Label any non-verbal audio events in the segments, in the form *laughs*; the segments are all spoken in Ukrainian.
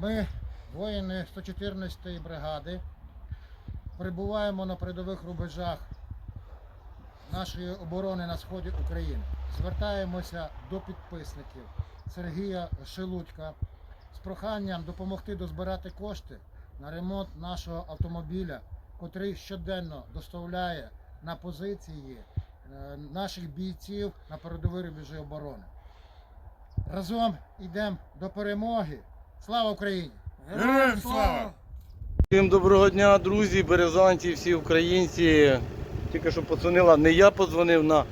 Ми, воїни 114-ї бригади, перебуваємо на передових рубежах нашої оборони на сході України. Звертаємося до підписників Сергія Шелудька з проханням допомогти дозбирати кошти на ремонт нашого автомобіля, котрий щоденно доставляє на позиції е, наших бійців на передові рубежі оборони. Разом йдемо до перемоги. Слава Україні! Героям слава! Всім доброго дня, друзі, березанці, всі українці. Тільки що подзвонила, не я подзвонив на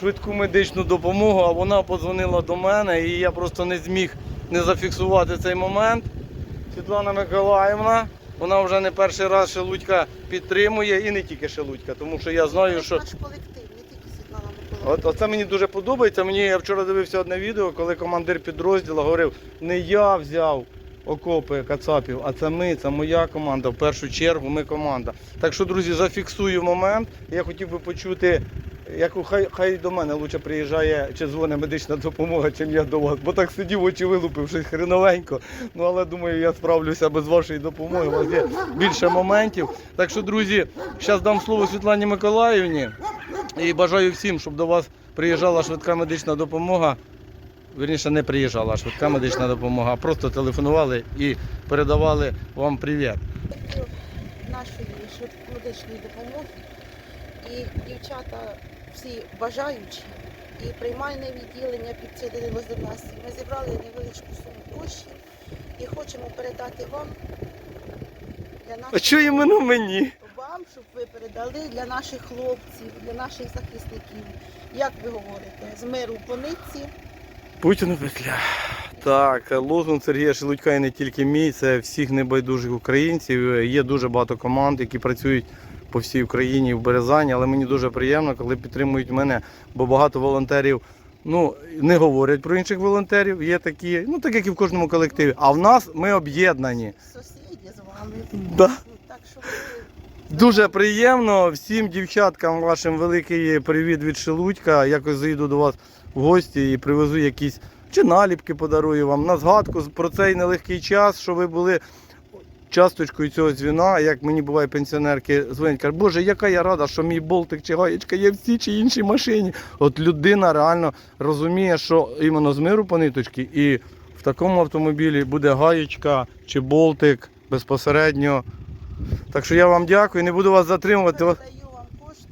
швидку медичну допомогу, а вона подзвонила до мене і я просто не зміг не зафіксувати цей момент. Світлана Миколаївна, вона вже не перший раз Шелудька підтримує і не тільки Шелудька, тому що я знаю, Це що. наш колектив, не тільки Світлана Миколаївна. От, оце мені дуже подобається. Мені я вчора дивився одне відео, коли командир підрозділу говорив, не я взяв окопи Кацапів, а це ми, це моя команда. В першу чергу ми команда. Так що, друзі, зафіксую момент. Я хотів би почути, як хай, хай до мене лучше приїжджає чи дзвонить медична допомога, чим я до вас. Бо так сидів, очі вилупив, щось хреновенько. Ну але думаю, я справлюся без вашої допомоги. У вас є більше моментів. Так що, друзі, зараз дам слово Світлані Миколаївні. І бажаю всім, щоб до вас приїжджала швидка медична допомога. Вірніше, не приїжджала швидка медична допомога, а просто телефонували і передавали вам привіт. нашої швидкомедичної допомоги. І дівчата всі бажаючі, і приймальне відділення підсоединилось до нас. Ми зібрали невеличку суму коштів і хочемо передати вам для А наших що мені? Вам, щоб ви передали для наших хлопців, для наших захисників. Як ви говорите, з миру по нитці. Путіну петля. Так, лозунг Сергія Шелудька і не тільки мій, це всіх небайдужих українців. Є дуже багато команд, які працюють по всій Україні в Березані, але мені дуже приємно, коли підтримують мене, бо багато волонтерів ну, не говорять про інших волонтерів. Є такі, ну так як і в кожному колективі. А в нас ми об'єднані. Сусіді з вами. Да. Так що ви Дуже приємно. Всім дівчаткам вашим великий привіт від Шелудька. Якось заїду до вас в гості і привезу якісь чи наліпки подарую вам на згадку про цей нелегкий час, що ви були часточкою цього дзвіна. Як мені буває пенсіонерки дзвонять, кажуть, Боже, яка я рада, що мій болтик чи гаєчка є в цій чи іншій машині. От людина реально розуміє, що іменно з миру по ниточки, і в такому автомобілі буде гаєчка чи болтик безпосередньо. Так що я вам дякую, не буду вас затримувати. Вас- передаю вам кошти,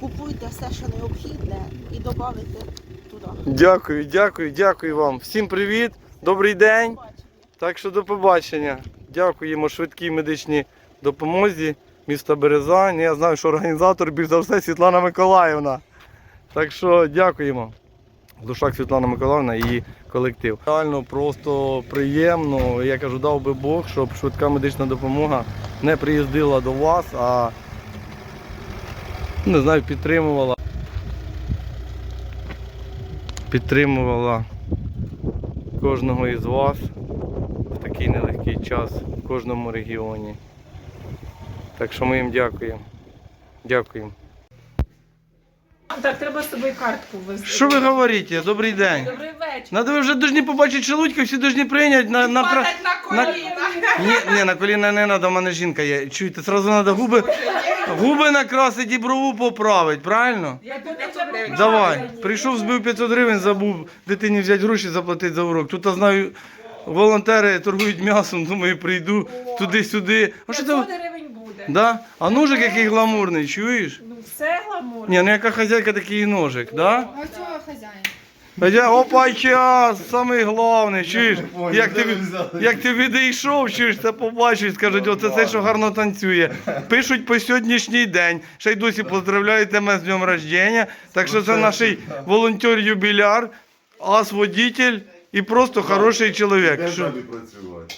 купуйте все, що необхідне, і додавите туди. Дякую, дякую, дякую вам. Всім привіт, добрий день. Так що до побачення. Дякуємо швидкій медичній допомозі міста Березань. Я знаю, що організатор більш за все Світлана Миколаївна. Так що дякуємо. Душак Світлана Миколаївна і її колектив. Реально просто приємно. Я кажу, дав би Бог, щоб швидка медична допомога не приїздила до вас, а не знаю, підтримувала. Підтримувала кожного із вас в такий нелегкий час в кожному регіоні. Так що ми їм дякуємо. Дякуємо. Так, треба з собою картку ввести. Що ви говорите? Добрий день. Добрий вечір. Надо ви вже повинні побачити шелудька, всі повинні прийняти на, на, Падать на на- коліна. Ні, ні, на коліна не треба, у мене жінка є. Чуєте, зразу треба губи, губи накрасити і брову поправити, правильно? Я. Давай. Прийшов, збив 500 гривень, забув дитині взяти гроші, заплатити за урок. Тут я знаю, волонтери торгують м'ясом, думаю, прийду туди-сюди. А що 500 гривень. Да? А ножик який гламурний, чуєш? Ну все гламурно. Ні, ну яка хазяйка, такий і ножик, да? А цього хазяїн? Хотя, опа, час, самий головний, чуєш? Як ти, як ти відійшов, чуєш, це побачиш, скажуть, оце цей, що гарно танцює. Пишуть по сьогоднішній день. Ще й досі поздравляють тебе з днем рождення. Так що це наш волонтер-юбіляр, ас-водитель і просто хороший чоловік. Що?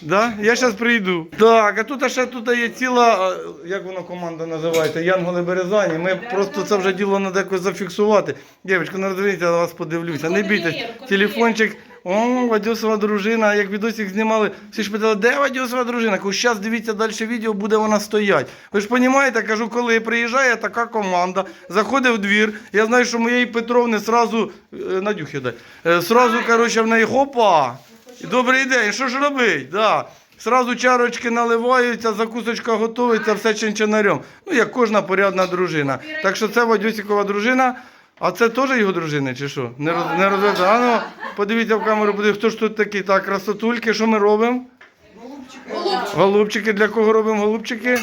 Да? Я зараз прийду. Так, а тут ще тут є ціла, як воно команда називається, Янголи Березані. Ми просто це вже діло треба якось зафіксувати. Дівчатка, не розумієте, я на вас подивлюся. Не бійтесь. Телефончик. О, Вадюсова дружина, як відосик знімали, всі ж питали, де Вадюсова дружина? Кажу, зараз дивіться далі відео, буде вона стоять. Ви ж розумієте, кажу, коли приїжджає така команда, заходить в двір, я знаю, що моєї Петровни сразу, е, Надюхи дай, е, сразу, коротше, в неї хопа, Добрий день, що ж робить? Да. Сразу чарочки наливаються, закусочка готується, все чинчинарем. Ну, як кожна порядна дружина. Так що це Вадюсікова дружина, а це теж його дружина, чи що? Не, роз, не розвився. А ну, подивіться в камеру, подивіться, хто ж тут такий? Так, красотульки, що ми робимо? Голубчики, Голубчики. для кого робимо голубчики?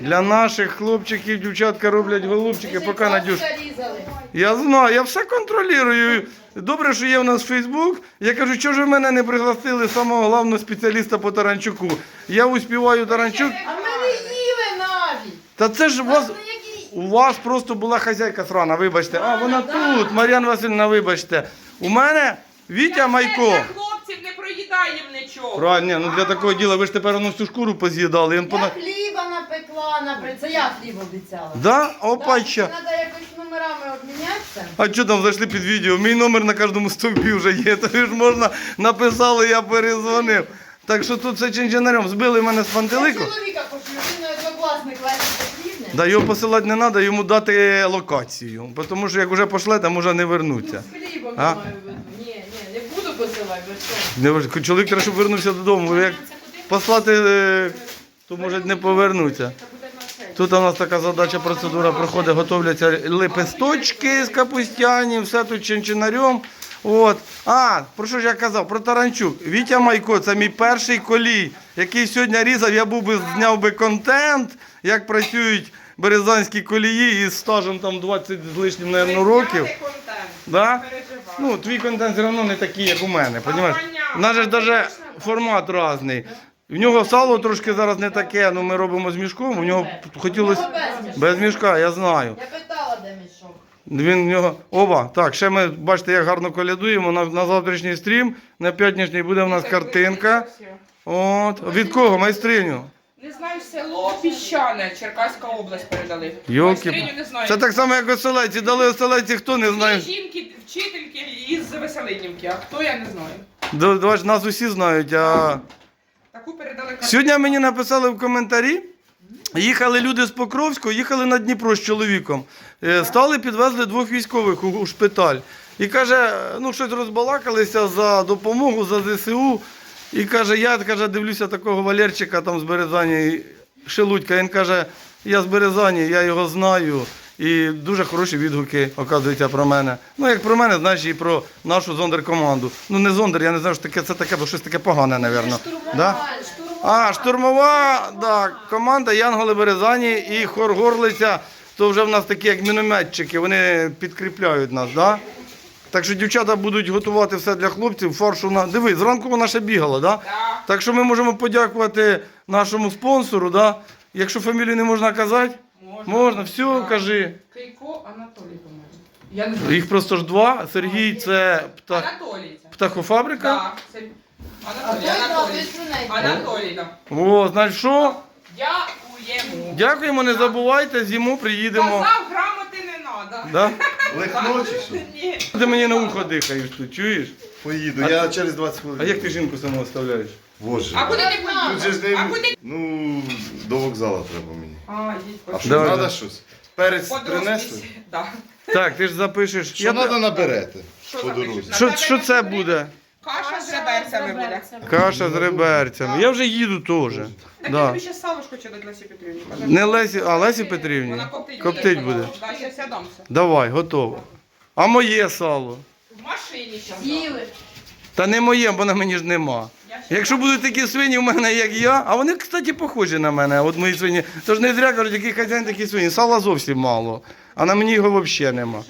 Для наших хлопчиків, дівчатка роблять голубчики, поки Надюш. Я знаю, я все контролюю. Добре, що є у нас Фейсбук. Я кажу, що ж ви мене не пригласили самого головного спеціаліста по Таранчуку. Я успіваю Таранчук. А ми не їли навіть. Та це ж у вас, у вас просто була хазяйка срана, вибачте. А, вона тут, Мар'яна Васильівна, вибачте. У мене Вітя Майко. Для хлопців не проїдаємо нічого. Правильно, ну для такого діла ви ж тепер воно всю шкуру поз'їдали. Він Я пона... хліба напекла, наприклад. Це я хліб обіцяла. Да? Опача. Треба якось номерами обмінятися. А що там зайшли під відео? Мій номер на кожному стовпі вже є. *laughs* Тобі ж можна написали, я перезвонив. Так що тут все чинчинарем. Збили мене з Я пантелику. чоловіка пошлю, він однокласник Лесі. Да його посилати не треба, йому дати локацію. Тому що як вже пошлете, може не вернуться. З хлібом А? я маю виду. Ні, ні, не буду посилати, ви що? Не важ- Чоловік треба, щоб вернувся додому. Як послати, е, то може не повернуться. Тут у нас така задача, процедура проходить, готовляться лепесточки з капустяні, все тут чинчинарем. От. А, про що ж я казав? Про Таранчук. Вітя Майко, це мій перший колій, який сьогодні різав, я був би зняв би контент, як працюють березанські колії із стажем там 20 з лишнім, наверно, років. Да? Ну, твій контент все одно не такий, як у мене. Понімаєш? У нас же ж навіть формат різний. В нього сало трошки зараз не таке, ну ми робимо з мішком. У нього хотілося Без мішка. без мішка, я знаю. Я питала, де мішок. Він в нього. Оба. Так, ще ми бачите, як гарно колядуємо. На, на завтрашній стрім, на п'ятнішній буде в нас картинка. От. Від кого? Майстриню. Не знаю, село Піщане, Черкаська область передали. Майстриню не знаю. Це так само, як оселеці. Дали оселеці, хто не Дві знає. жінки, вчительки із Веселинівки, а хто я не знаю. До- Давай, нас усі знають. А... Таку передали картинку. Сьогодні мені написали в коментарі. Їхали люди з Покровського, їхали на Дніпро з чоловіком. Е, Стали, підвезли двох військових у, у шпиталь. І каже, ну щось розбалакалися за допомогу, за ЗСУ. І каже, я каже, дивлюся такого Валерчика там з Березані, Шелудька. Він каже, я з Березані, я його знаю. І дуже хороші відгуки, оказується, про мене. Ну, як про мене, знаєш, і про нашу зондеркоманду. Ну, не зондер, я не знаю, що таке, це таке, бо щось таке погане, напевно. Да? А, штурмова да, команда Янголи Березані і хор Горлиця, то вже в нас такі, як мінометчики, вони підкріпляють нас, да? Так що дівчата будуть готувати все для хлопців. Фаршу на. Диви, зранку вона ще бігала, да? Да. Так що ми можемо подякувати нашому спонсору, да? Якщо фамілію не можна казати, можна, все, Да. кажи. Кейко Анатолій, по-моєму. Я не знаю. Їх просто ж два. Сергій це птах... Анатолій. це. птахофабрика. Да, це Анатолій, Анатолій. Анатолій, да. О, знаєш що? Дякуємо. Дякуємо, не забувайте, зиму приїдемо. Казав, грамоти не треба. Да? *laughs* Лихно чи що? Ні. Ти мені на ухо дихаєш тут, чуєш? Поїду, А я через 20 хвилин. А як ти жінку саму оставляєш? Боже. А куди ти Тут же ж поїдеш? не... Куди? Ну, до вокзалу треба мені. А, їдь А що, Давай, треба да. щось? Перець принесли? Так. Так, ти ж запишеш. Що Я- треба наберете Що по запишеш? дорозі? Що, що це буде? Каша з реберцями буде. Каша з реберцями. Я вже їду теж. Так я Да. тобі ще салушку чи дати Лесі Петрівні. Не Лесі, а Лесі Петрівні. Вона коптить, Коптить буде. Да. Давай, готово. А моє сало? В машині. Їли. Та не моє, бо на мені ж нема. Якщо будуть такі свині в мене, як я, а вони, кстати, похожі на мене, от мої свині. Тож не зря кажуть, який хазяїн, такі свині. Сала зовсім мало, а на мені його взагалі нема.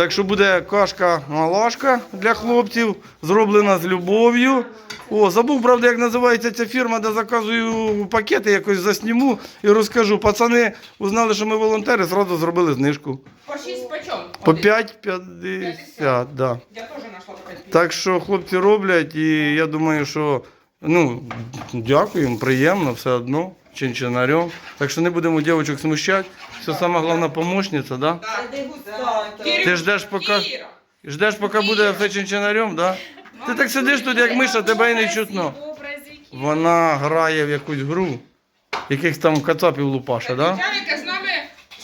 Так що буде кашка малашка для хлопців, зроблена з любов'ю. О, забув, правда, як називається ця фірма, де заказую пакети, якось засніму і розкажу. Пацани узнали, що ми волонтери, зразу зробили знижку. По 6 почем? По Один. 5,50, да. Я теж знайшла по 5 Так що хлопці роблять, і я думаю, що ну, дякуємо, приємно, все одно, чинчинарем. Так що не будемо дівчинок смущати. Все саме головна помощниця, да? Ти ждеш, поки, ждеш, поки буде все чинчинарем, да? Ти так сидиш тут, як миша, тебе і не чутно. Вона грає в якусь гру, яких там кацапів лупаша, да? Дівчатка з нами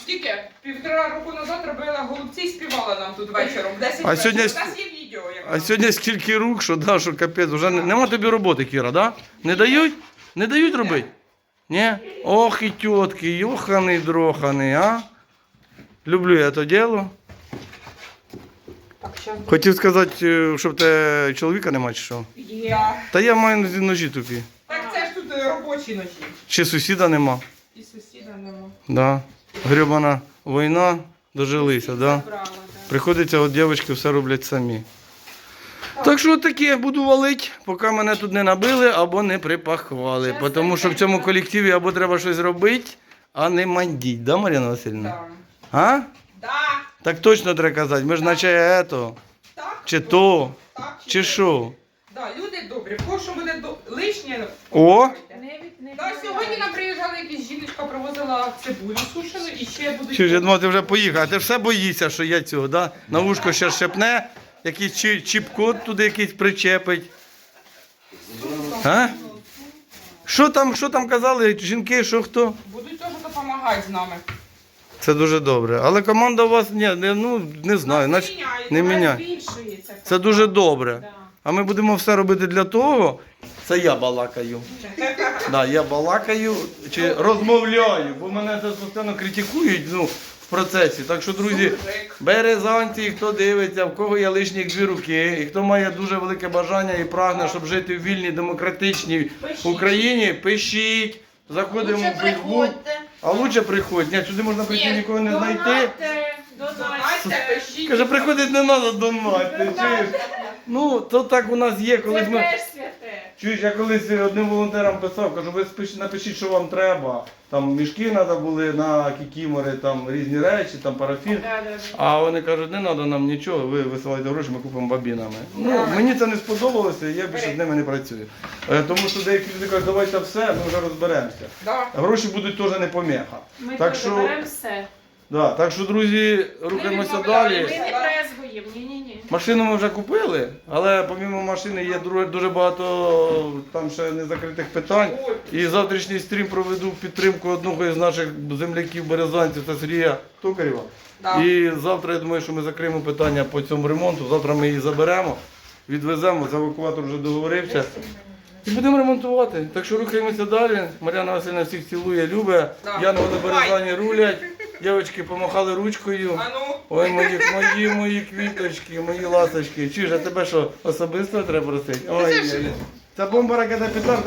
скільки? Півтора року назад робила голубці і співала нам тут вечором. 10 А сьогодні- У нас є відео, як А сьогодні скільки рук, що да, що капець, вже не- нема тобі роботи, Кіра, да? Не дають? Не дають робити? Ні? Ох і тітки, йоханий дроханий, а? Люблю я то діло. Хотів сказати, е, щоб те чоловіка нема чи що. Є. Та я маю ножі тупі. Так це ж тут е, робочі ночі. Чи сусіда нема. І сусіда нема. Да. Гребана війна, дожилися, да? Да. Приходиться, от дівчатки все роблять самі. Так що таке, буду валить, поки мене тут не набили або не припахвали. Тому що в цьому колективі або треба щось робити, а не мандіть, да, Мар'яна Васильівна? Да. А? Да. Так точно треба казати. Ми ж наче ето, Так. чи то, Так, чи що. Да, люди добрі. Кого що буде до... лишнє. О! Да, сьогодні нам приїжджала якась жіночка, привозила цибулю сушену і ще будуть. Чуєш, я думав, ти вже поїхав, а ти все боїшся, що я цього, да? На вушко ще шепне, якийсь чіп-код туди якийсь причепить. А? Що там, що там казали, жінки, що хто? Будуть теж допомагати з нами. Це дуже добре. Але команда у вас ні, не, ну, не знаю. Нас Значить, не міняє. збільшується. Це дуже добре. А ми будемо все робити для того. Це я балакаю. *laughs* Да, я балакаю чи розмовляю, бо мене це постійно критикують ну, в процесі. Так що, друзі, березанці, хто дивиться, в кого є лишніх дві руки, і хто має дуже велике бажання і прагне, щоб жити в вільній, демократичній Україні, пишіть. Заходимо в Фейсбук. А лучше приходь. Ні, сюди можна прийти нікого не знайти. Пишіть. Каже, приходить не треба донати. Ну, то так у нас є, колись ми. Чуєш, я колись одним волонтерам писав, кажу, ви спиш- напишіть, що вам треба. Там мішки треба були на кікімори, там різні речі, там парафін. А вони кажуть, не треба нам нічого, ви висилайте гроші, ми купимо бабінами. Ну, мені це не сподобалося, я більше з ними не працюю. Е, Тому що деякі люди кажуть, давайте все, ми вже розберемося. Да. Гроші будуть теж не помеха. Ми Так так що- все. Да, так що, друзі, рухаємося Ми далі. не презгуємо, ні-ні-ні. Машину ми вже купили, але помімо машини є дуже багато там ще незакритих питань. І завтрашній стрім проведу в підтримку одного із наших земляків березанців це Сергія Токарєва. да. І завтра я думаю, що ми закриємо питання по цьому ремонту. Завтра ми її заберемо, відвеземо, з евакуатор вже договорився. І будемо ремонтувати. Так що рухаємося далі. Мар'яна Васильівна всіх цілує, любить. Да. Янголи березані рулять. Дівчатки помахали ручкою. Ну, Ой, мої, мої, мої квіточки, мої ласочки. Чуєш, а тебе що, особисто треба просити? Ой. Це бомба ракета Петар,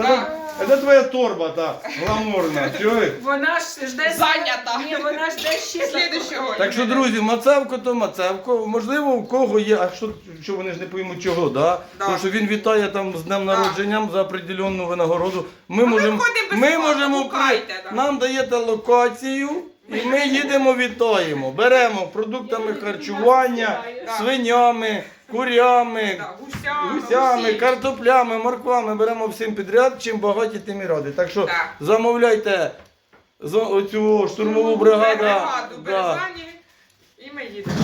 це, це твоя торба, та, гламурна, чуєш? Вона ж жде... Зайнята. Ні, вона жде ще... слідущого. Так що, друзі, мацевко то мацевко. Можливо, у кого є, а що, що вони ж не поймуть чого, да? Да. Тому що він вітає там з днем народженням за определенну винагороду. Ми ми можемо, ми можемо да. нам даєте локацію. І ми їдемо, вітаємо. Беремо продуктами харчування, свинями, курями, гусями, картоплями, морквами. Беремо всім підряд, чим багаті, тим і раді. Так що замовляйте оцю штурмову бригаду. Да. І ми їдемо.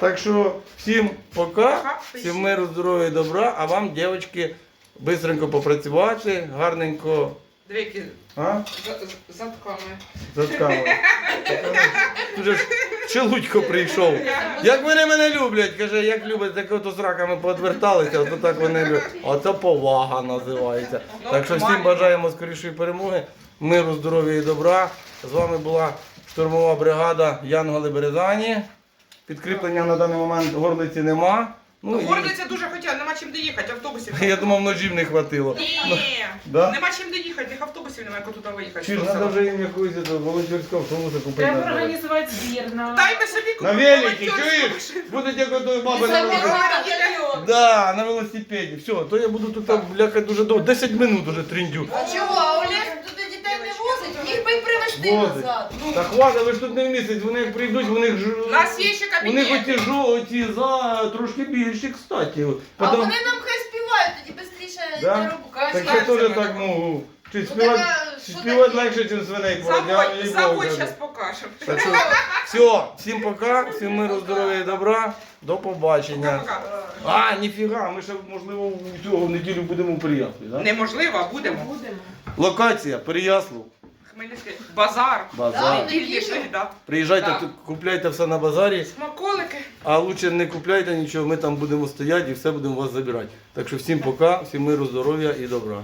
Так що всім пока, всім миру, здоров'я і добра, а вам, дівчатки, бистренько попрацювати, гарненько. Двійки А? затками. Заткало. *laughs* Тут же ж Челудько прийшов. Як вони мене люблять, каже, як люблять, так от з раками поодверталися, то так вони люблять. А це повага називається. Так що всім бажаємо скорішої перемоги, миру, здоров'я і добра. З вами була штурмова бригада Янголи Березані. Підкріплення на даний момент горлиці нема. Ну, і- Горлиця дуже хотіла, нема чим доїхати, автобусів. *laughs* Я думав, ножів не хватило. Ні, *laughs* Да? нема чим доїхати, їх автобусів немає, як туди виїхати. Чи ж треба вже їм якусь ето, волонтерського автобуса купити? Треба надо. організувати збір на... Дай ми собі На велике, волонтерську чуєш? машину. Будуть як ото баби на. Велике. Да, на велосипеді. Все, то я буду тут там бляха дуже довго. 10 минут уже тріндю. А чого? А Олег туди дітей не возить? Їх привезти Возить. назад. Та хватить, ви ж тут не в місяць, вони як прийдуть, вони ж. У нас є ще У них кабінет. оті жо, оті за трошки більші, кстати. А Потом- вони нам хай співають, тоді швидше Да? не. Так я теж так можу. Чи Ну, співати, така, що співати таке? легше, ніж свиней порати. я Заводь, їй Богу заводь, кажу. зараз покажемо. Так що, *laughs* все, всім пока, всім миру, здоров'я і добра. До побачення. А, ніфіга, ми ще, можливо, в цього в неділю будемо Переяславі, да? Неможливо, а будемо. Будемо. Локація, Переяслав, Хмельницький базар. базар. Да, йшли, да. Приїжджайте, Да. тут, купляйте все на базарі. Смаколики. А лучше не купляйте нічого, ми там будемо стояти і все будемо у вас забирати. Так що всім пока, всім миру, здоров'я і добра.